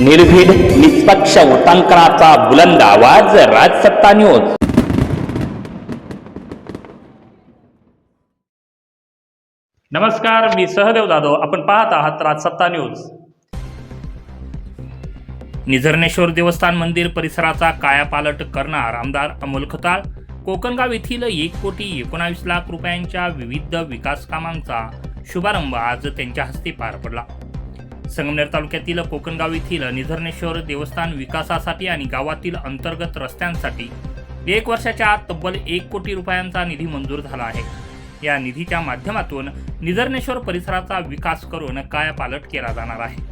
निर्भीड निष्पक्ष उटांकनाचा बुलंद आवाज राजसत्ता न्यूज. नमस्कार मी सहदेव जाधव. आपण पाहत आहात राजसत्ता न्यूज. निझर्णेश्वर देवस्थान मंदिर परिसराचा कायापालट करणार आमदार अमोल खताळ. कोकणगाव येथील एक कोटी एकोणावीस लाख रुपयांच्या विविध विकास कामांचा शुभारंभ आज त्यांच्या हस्ते पार पडला. संगमनेर तालुक्यातील कोकणगाव येथील निझर्णेश्वर देवस्थान विकासासाठी आणि गावातील अंतर्गत रस्त्यांसाठी एक वर्षाच्या आत तब्बल एक कोटी रुपयांचा निधी मंजूर झाला आहे. या निधीच्या माध्यमातून निझर्णेश्वर परिसराचा विकास करून कायापालट केला जाणार आहे.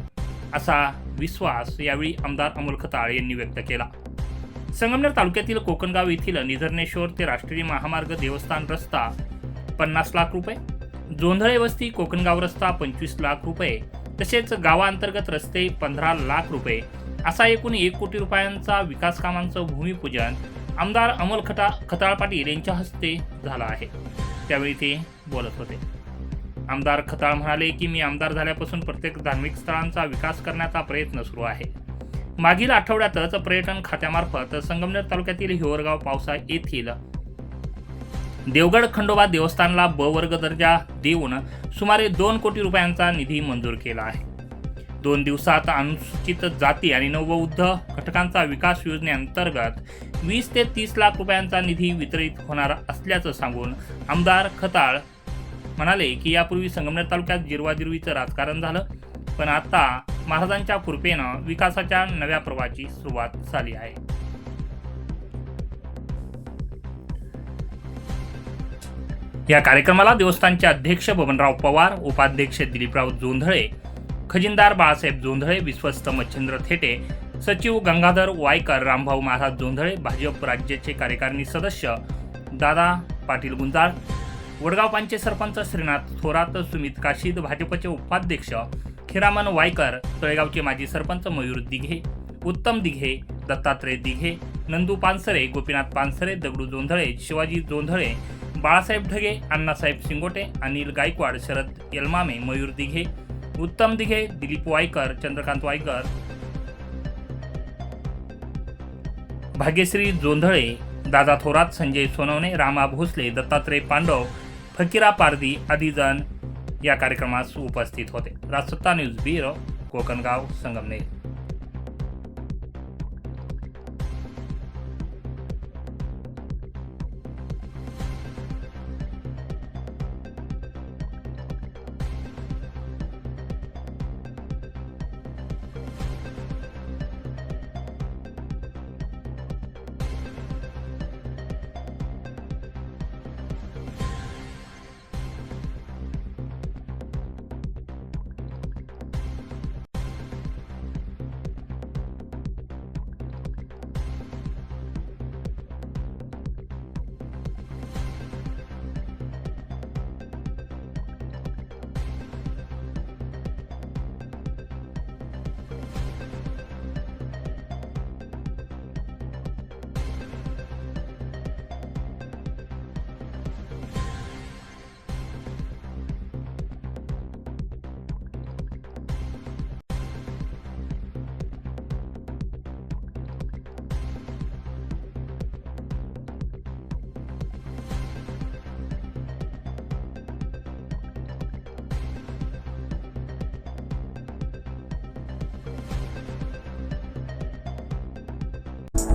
असा विश्वास यावेळी आमदार अमोल खताळ यांनी व्यक्त केला. संगमनेर तालुक्यातील कोकणगाव येथील निझर्णेश्वर ते राष्ट्रीय महामार्ग देवस्थान रस्ता पन्नास लाख रुपये जोंधळे वस्ती कोकणगाव रस्ता पंचवीस लाख रुपये तसेच गावांतर्गत रस्ते पंधरा लाख रुपये असा एकूण एक कोटी रुपयांचा विकास कामांचं भूमिपूजन आमदार अमोल खटा खताळ पाटील यांच्या हस्ते झालं आहे. त्यावेळी ते बोलत होते. आमदार खताळ म्हणाले की मी आमदार झाल्यापासून प्रत्येक धार्मिक स्थळांचा विकास करण्याचा प्रयत्न सुरू आहे. मागील आठवड्यातच पर्यटन खात्यामार्फत संगमनेर तालुक्यातील हिवरगाव पावसा येथील देवगड खंडोबा देवस्थानला ब वर्ग दर्जा देऊन सुमारे दोन कोटी रुपयांचा निधी मंजूर केला आहे. दोन दिवसात अनुसूचित जाती आणि नवबौद्ध घटकांचा विकास योजनेअंतर्गत वीस ते तीस लाख रुपयांचा निधी वितरित होणार असल्याचं सांगून आमदार खताळ म्हणाले की यापूर्वी संगमनेर तालुक्यात जिरवाजिरवीचं राजकारण झालं पण आता महाराजांच्या कृपेनं विकासाच्या नव्या पर्वाची सुरुवात झाली आहे. या कार्यक्रमाला देवस्थानचे अध्यक्ष बबनराव पवार उपाध्यक्ष दिलीपराव जोंधळे खजिनदार बाळासाहेब जोंधळे विश्वस्त मच्छिंद्र थेटे सचिव गंगाधर वायकर रामभाऊ महाराज जोंधळे भाजप राज्याचे कार्यकारिणी सदस्य दादा पाटील गुंजाळ वडगाव पांचे सरपंच श्रीनाथ थोरात सुमित काशीद भाजपचे उपाध्यक्ष खिरामन वायकर तळेगावचे माजी सरपंच मयूर दिघे उत्तम दिघे दत्तात्रय दिघे नंदू पानसरे गोपीनाथ पानसरे दगडू जोंधळे शिवाजी जोंधळे बाळासाहेब ढगे अण्णासाहेब शिंगोटे अनिल गायकवाड शरद यलमामे मयूर दिघे उत्तम दिघे दिलीप वायकर चंद्रकांत वायकर भाग्यश्री जोंधळे दादा थोरात संजय सोनवणे रामा भोसले दत्तात्रय पांडव फकीरा पारदी आदीजण या कार्यक्रमास उपस्थित होते. Rajsatta news bureau Kokangaon Sangamner.